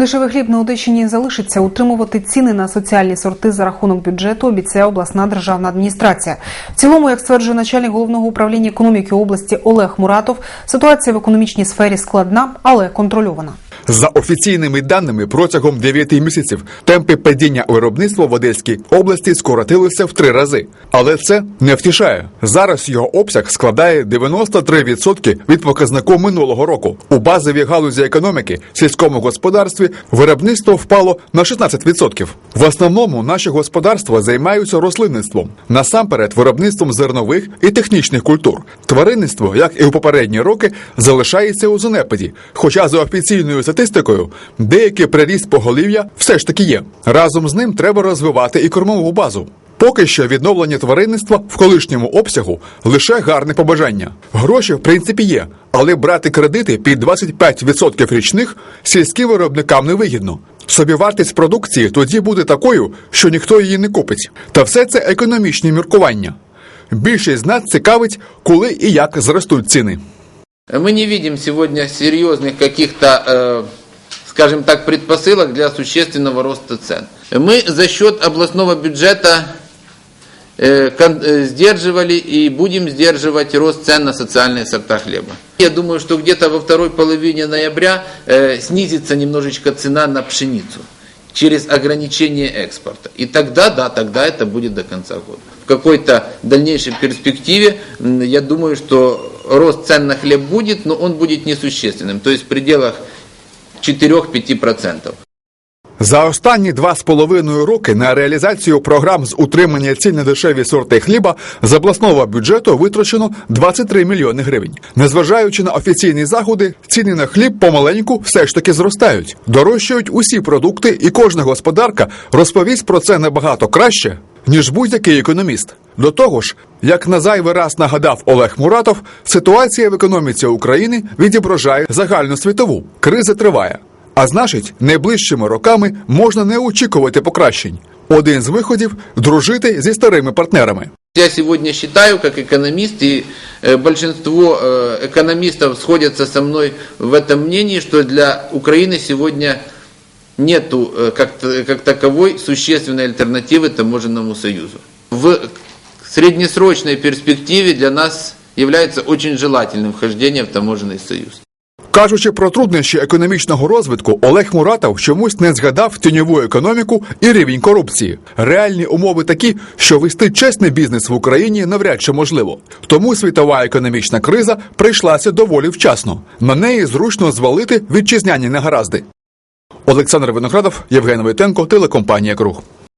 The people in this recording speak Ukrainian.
Дешевий хліб на Одещині залишиться утримувати ціни на соціальні сорти за рахунок бюджету. Обіцяє обласна державна адміністрація. В цілому, як стверджує начальник головного управління економіки області Олег Муратов, ситуація в економічній сфері складна, але контрольована. За офіційними даними, протягом 9 місяців темпи падіння виробництва в Одеській області скоротилися в три рази. Але це не втішає. Зараз його обсяг складає 93% від показнику минулого року. У базовій галузі економіки, сільському господарстві, виробництво впало на 16%. В основному наші господарства займаються рослинництвом, насамперед виробництвом зернових і технічних культур. Тваринництво, як і у попередні роки, залишається у занепаді. Хоча за офіційною статистикою деякий приріст поголів'я все ж таки є. Разом з ним треба розвивати і кормову базу. Поки що відновлення тваринництва в колишньому обсягу лише гарне побажання. Гроші, в принципі, є, але брати кредити під 25% річних сільським виробникам не вигідно. Собівартість продукції тоді буде такою, що ніхто її не купить. Та все це економічні міркування. Більшість з нас цікавить, коли і як зростуть ціни. Мы не видим сегодня серьезных каких-то, э, скажем так, предпосылок для существенного роста цен. Мы за счет областного бюджета э, э, сдерживали и будем сдерживать рост цен на социальные сорта хлеба. Я думаю, что где-то во второй половине ноября снизится немножечко цена на пшеницу через ограничение экспорта. И тогда, да, тогда это будет до конца года. В какой-то дальнейшей перспективе, я думаю, что рост цен на хлеб будет, но он будет несущественным, то есть в пределах 4-5%. За останні два з половиною роки на реалізацію програм з утримання цін на дешеві сорти хліба з обласного бюджету витрачено 23 мільйони гривень. Незважаючи на офіційні заходи, ціни на хліб помаленьку все ж таки зростають. Дорожчають усі продукти, і кожна господарка розповість про це набагато краще, ніж будь-який економіст. До того ж, як на зайвий раз нагадав Олег Муратов, ситуація в економіці України відображає загальну світову. Криза триває. А значить, найближчими роками можна не очікувати покращень. Один з виходів дружити зі старими партнерами. Я сегодня считаю, как экономист, и э, большинство э, экономистов сходятся со мной в этом мнении, что для Украины сегодня нету э, как, т- как таковой существенной альтернативы таможенному союзу. В среднесрочной перспективе для нас является очень желательным вхождение в таможенный союз. Кажучи про труднощі економічного розвитку, Олег Муратов чомусь не згадав тіньову економіку і рівень корупції. Реальні умови такі, що вести чесний бізнес в Україні навряд чи можливо. Тому світова економічна криза прийшлася доволі вчасно. На неї зручно звалити вітчизняні негаразди. Олександр Виноградов, Євген Войтенко, телекомпанія Круг.